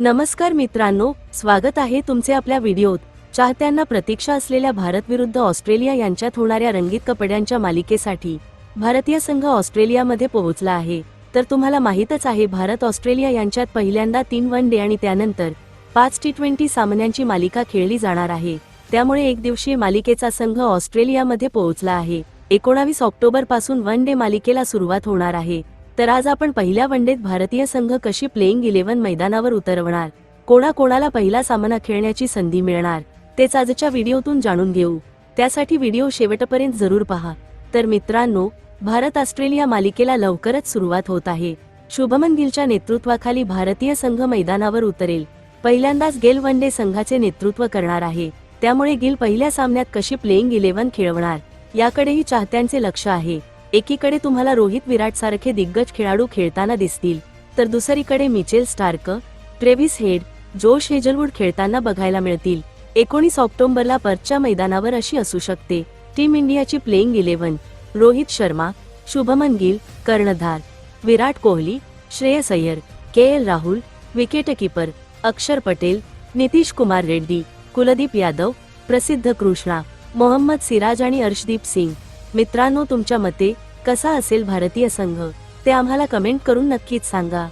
नमस्कार मित्रांनो स्वागत आहे तुमचे आपल्या व्हिडिओत. चाहत्यांना प्रतीक्षा असलेल्या भारत विरुद्ध ऑस्ट्रेलिया यांच्यात होणाऱ्या रंगीत कपड्यांच्या मालिकेसाठी भारतीय संघ ऑस्ट्रेलियामध्ये पोहोचला आहे. तर तुम्हाला माहीतच आहे भारत ऑस्ट्रेलिया यांच्यात पहिल्यांदा तीन वन डे आणि त्यानंतर पाच टी ट्वेंटी सामन्यांची मालिका खेळली जाणार आहे. त्यामुळे एक दिवसीय मालिकेचा संघ ऑस्ट्रेलियामध्ये पोहोचला आहे. एकोणावीस ऑक्टोबरपासून वन डे मालिकेला सुरुवात होणार आहे. तर आज आपण पहिल्या वनडेत भारतीय संघ कशी प्लेईंग इलेव्हन मैदानावर उतरवणार? कोणाकोणाला पहिला सामना खेळण्याची संधी मिळणार? तेच आजच्या व्हिडिओतून जाणून घेऊ. त्यासाठी व्हिडिओ शेवटपर्यंत जरूर पहा. तर मित्रांनो भारत ऑस्ट्रेलिया मालिकेला लवकरच सुरुवात होत आहे. शुभमन गिलच्या नेतृत्वाखाली भारतीय संघ मैदानावर उतरेल. पहिल्यांदाच गेल वन डे संघाचे नेतृत्व करणार आहे. त्यामुळे गिल पहिल्या सामन्यात कशी प्लेईंग इलेव्हन खेळवणार? याकडेही चाहत्यांचे लक्ष आहे. एकीकडे तुम्हाला रोहित विराट सारखे दिग्गज खेळाडू खेळताना दिसतील तर दुसरीकडे Mitchell Starc Travis Head Josh Hazlewood खेळताना बघायला मिळतील. एकोणीस ऑक्टोबरला परच्या मैदानावर अशी असू शकते. टीम इंडियाची प्लेइंग इलेव्हन रोहित शर्मा शुभमन गिल कर्णधार Virat Kohli Shreyas Iyer K L Rahul wicketkeeper Axar Patel Nitish Kumar Reddy Kuldeep Yadav प्रसिद्ध कृष्णा मोहम्मद सिराज आणि अर्शदीप सिंग. मित्रांनो तुमच्या मते कसा असेल भारतीय संघ? ते आम्हाला कमेंट करून नक्कीच सांगा.